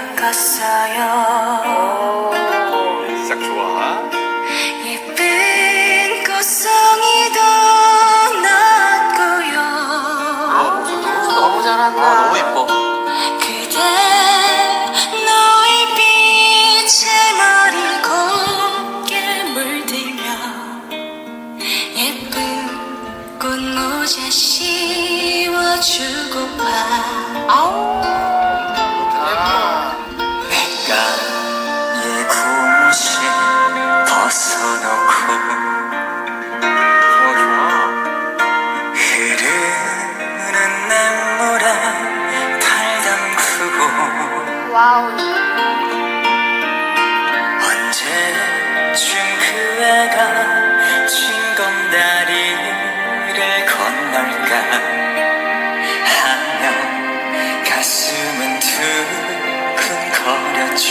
엮었어요 시작 좋아. 예쁜 꽃송이도 났고요 너무 잘한다. 아 너무 예뻐. 그대 노을빛에 머리 곱게 물들며 예쁜 꽃모자 씌워주고파 아우. 와우. 언제쯤 그 애가 징검다리를 건널까 하며 가슴은 두근거렸죠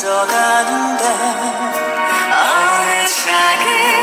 떠가는데. 어느 작은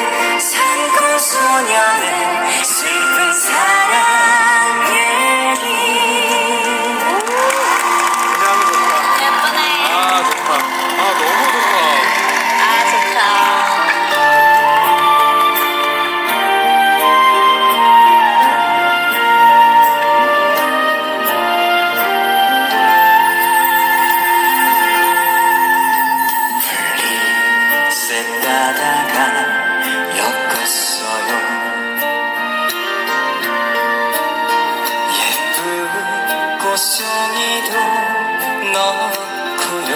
넣고요.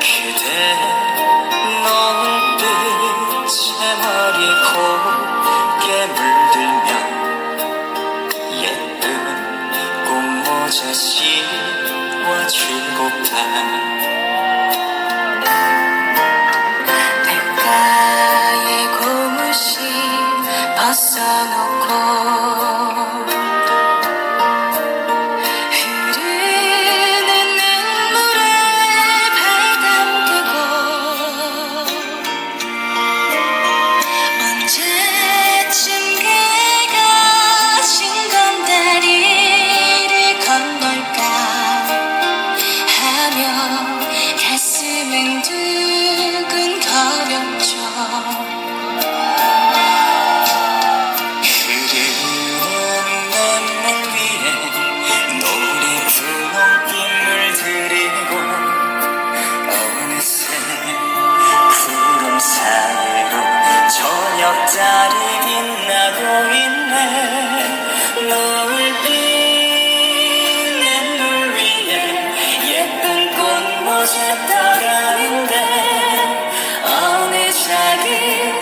그대 노을빛에 머리 곱게 물들면 예쁜 꽃모자 씌워주고파 벗어놓 어